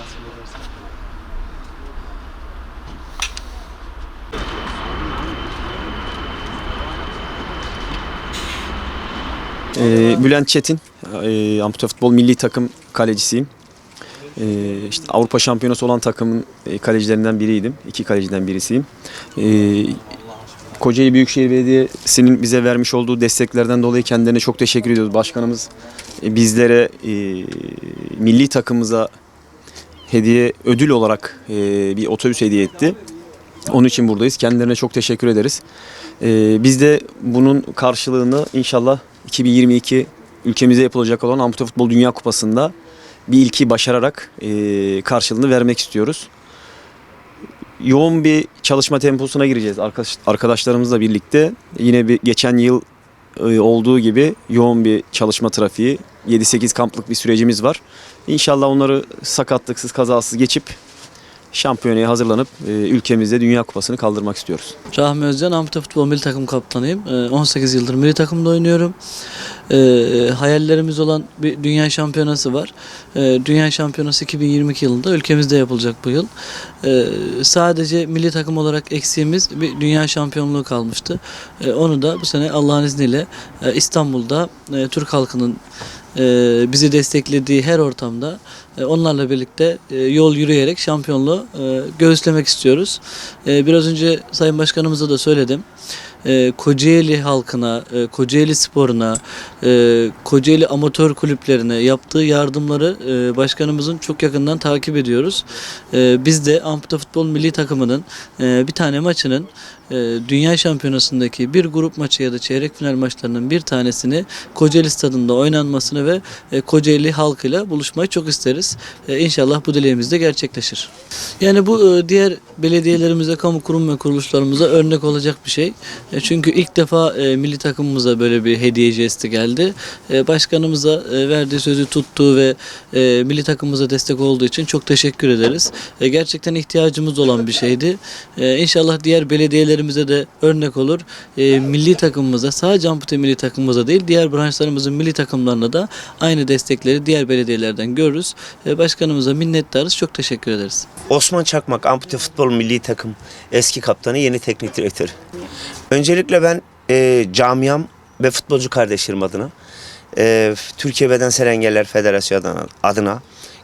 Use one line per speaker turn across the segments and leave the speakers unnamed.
nasip Bülent Çetin, ee, e, Amputa Futbol Milli Takım kalecisiyim. E, işte Avrupa Şampiyonası olan takımın e, kalecilerinden biriydim. İki kaleciden birisiyim. E, Kocaeli Büyükşehir Belediyesi'nin bize vermiş olduğu desteklerden dolayı kendilerine çok teşekkür ediyoruz. Başkanımız e, bizlere, e, milli takımımıza hediye ödül olarak e, bir otobüs hediye etti. Onun için buradayız. Kendilerine çok teşekkür ederiz. Ee, biz de bunun karşılığını inşallah 2022 ülkemize yapılacak olan Ampute Futbol Dünya Kupası'nda bir ilki başararak e, karşılığını vermek istiyoruz. Yoğun bir çalışma temposuna gireceğiz arkadaş, arkadaşlarımızla birlikte. Yine bir geçen yıl e, olduğu gibi yoğun bir çalışma trafiği, 7-8 kamplık bir sürecimiz var. İnşallah onları sakatlıksız, kazasız geçip şampiyonaya hazırlanıp e, ülkemizde Dünya Kupası'nı kaldırmak istiyoruz.
Rahmi Özcan, Ampute Futbol Milli Takım Kaptanıyım. Ee, 18 yıldır milli takımda oynuyorum. Ee, hayallerimiz olan bir dünya şampiyonası var. Ee, dünya şampiyonası 2022 yılında ülkemizde yapılacak bu yıl. Ee, sadece milli takım olarak eksiğimiz bir dünya şampiyonluğu kalmıştı. Ee, onu da bu sene Allah'ın izniyle e, İstanbul'da e, Türk halkının e, bizi desteklediği her ortamda e, onlarla birlikte e, yol yürüyerek şampiyonluğu e, göğüslemek istiyoruz. E, Biraz önce Sayın Başkanımıza da söyledim. E, Kocaeli halkına, e, Kocaeli sporuna, e, Kocaeli amatör kulüplerine yaptığı yardımları e, başkanımızın çok yakından takip ediyoruz. E, Biz de Ampute Futbol Milli Takımı'nın e, bir tane maçının Dünya Şampiyonası'ndaki bir grup maçı ya da çeyrek final maçlarının bir tanesini Kocaeli Stadı'nda oynanmasını ve e, Kocaeli halkıyla buluşmayı çok isteriz. E, İnşallah bu dileğimiz de gerçekleşir. Yani bu e, diğer belediyelerimize, kamu kurum ve kuruluşlarımıza örnek olacak bir şey. E, Çünkü ilk defa e, milli takımımıza böyle bir hediye jesti geldi. E, Başkanımıza e, verdiği sözü tuttuğu ve e, milli takımımıza destek olduğu için çok teşekkür ederiz. E, Gerçekten ihtiyacımız olan bir şeydi. E, İnşallah diğer belediyelerimize de örnek olur. E, Milli takımımıza sadece ampute milli takımımıza değil diğer branşlarımızın milli takımlarına da aynı destekleri diğer belediyelerden görürüz. E, Başkanımıza minnettarız. Çok teşekkür ederiz.
Osman Çakmak Ampute Futbol Milli Takım eski kaptanı, yeni teknik direktörü. Öncelikle ben e, camiam ve futbolcu kardeşlerim adına, e, Türkiye Bedensel Engeller Federasyonu adına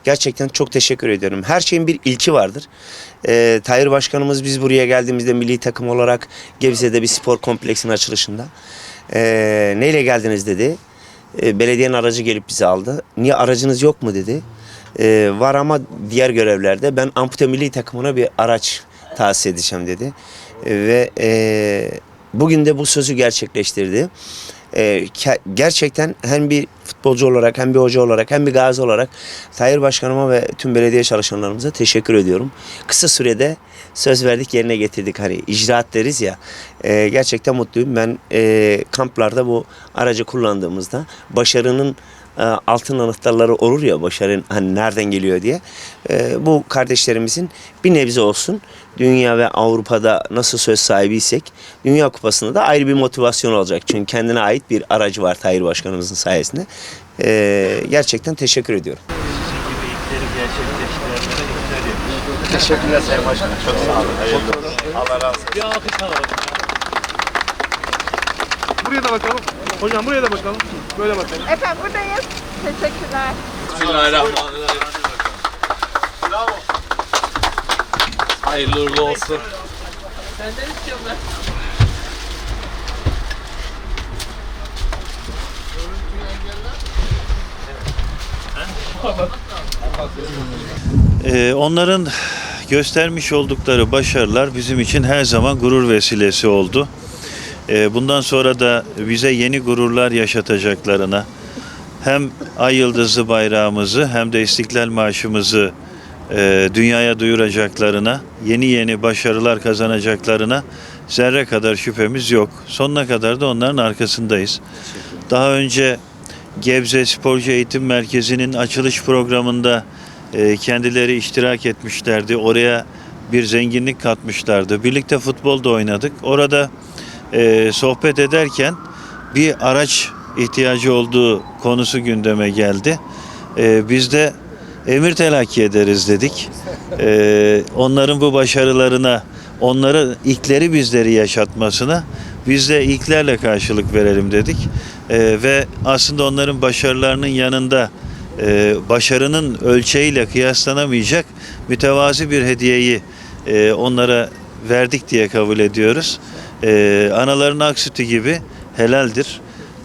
gerçekten çok teşekkür ediyorum. Her şeyin bir ilki vardır. E, Tahir Başkanımız biz buraya geldiğimizde milli takım olarak Gebze'de bir spor kompleksinin açılışında e, neyle geldiniz dedi. E, belediyenin aracı gelip bizi aldı. Niye aracınız yok mu dedi. E, var ama diğer görevlerde ben ampute milli takımına bir araç tahsis edeceğim dedi. E, ve e, bugün de bu sözü gerçekleştirdi. E, gerçekten hem bir futbolcu olarak hem bir hoca olarak hem bir gazi olarak Tahir Başkanıma ve tüm belediye çalışanlarımıza teşekkür ediyorum. Kısa sürede söz verdik yerine getirdik hani icraat deriz ya E, gerçekten mutluyum ben e, kamplarda bu aracı kullandığımızda başarının altın anahtarları olur ya başarının hani nereden geliyor diye. E, bu kardeşlerimizin bir nebze olsun dünya ve Avrupa'da nasıl söz sahibiysek Dünya Kupası'nda da ayrı bir motivasyon olacak. Çünkü kendine ait bir aracı var Tahir Başkanımızın sayesinde. E, gerçekten teşekkür ediyorum.
Teşekkürler Sayın Başkanım. Çok sağ olun. Allah razı olsun.
Buraya da bakalım. Hocam buraya da bakalım. Böyle bakalım.
Efendim buradayız. Teşekkürler.
Bismillahirrahmanirrahim. Bravo. Hayırlı uğurlu olsun.
Ee, onların göstermiş oldukları başarılar bizim için her zaman gurur vesilesi oldu. Ee, bundan sonra da bize yeni gururlar yaşatacaklarına hem Ay Yıldızı bayrağımızı hem de İstiklal Marşımızı e, dünyaya duyuracaklarına, yeni yeni başarılar kazanacaklarına zerre kadar şüphemiz yok. Sonuna kadar da onların arkasındayız. Daha önce Gebze Sporcu Eğitim Merkezi'nin açılış programında e, kendileri iştirak etmişlerdi. Oraya bir zenginlik katmışlardı. Birlikte futbol da oynadık. Orada e, sohbet ederken bir araç ihtiyacı olduğu konusu gündeme geldi. E, biz de emir telakki ederiz dedik. E, onların bu başarılarına, onları ilkleri bizleri yaşatmasına Biz de ilklerle karşılık verelim dedik. Ee, ve aslında onların başarılarının yanında e, başarının ölçeğiyle kıyaslanamayacak mütevazi bir hediyeyi e, onlara verdik diye kabul ediyoruz. E, anaların ak sütü gibi helaldir.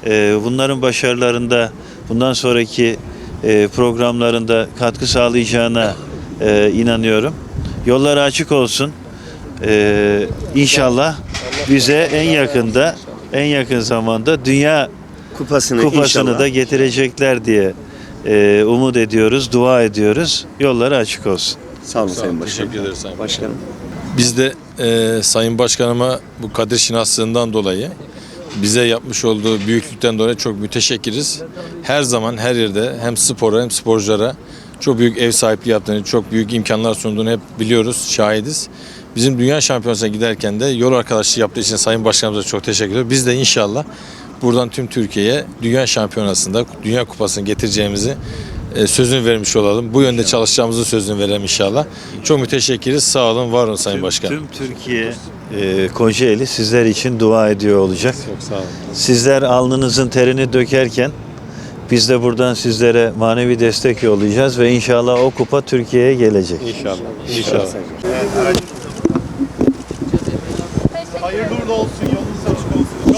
E, bunların başarılarında bundan sonraki e, programlarında katkı sağlayacağına e, inanıyorum. Yolları açık olsun. E, inşallah bize en yakında en yakın zamanda dünya
Kupasını,
kupasını
inşallah.
da getirecekler diye e, umut ediyoruz, dua ediyoruz. Yolları açık olsun.
Sağ olun Sayın Başkanım.
Teşekkür ederiz Sayın
Başkanım.
Biz de e, Sayın Başkanıma bu kadir şinaslığından dolayı bize yapmış olduğu büyüklükten dolayı çok müteşekkiriz. Her zaman her yerde hem spora hem sporculara çok büyük ev sahipliği yaptığını, çok büyük imkanlar sunduğunu hep biliyoruz, şahidiz. Bizim dünya şampiyonasına giderken de yol arkadaşlığı yaptığı için Sayın Başkanımıza çok teşekkür ediyoruz. Biz de inşallah buradan tüm Türkiye'ye dünya şampiyonasında dünya kupasını getireceğimizi sözünü vermiş olalım. Bu yönde çalışacağımızı sözünü verelim inşallah. Çok müteşekkiriz. Sağ olun, var olun Sayın
Tüm,
Başkan.
tüm Türkiye e, Kocaeli sizler için dua ediyor olacak.
Çok sağ olun.
Sizler alnınızın terini dökerken biz de buradan sizlere manevi destek yollayacağız ve inşallah o kupa Türkiye'ye gelecek.
İnşallah. İnşallah.
Evet, aracı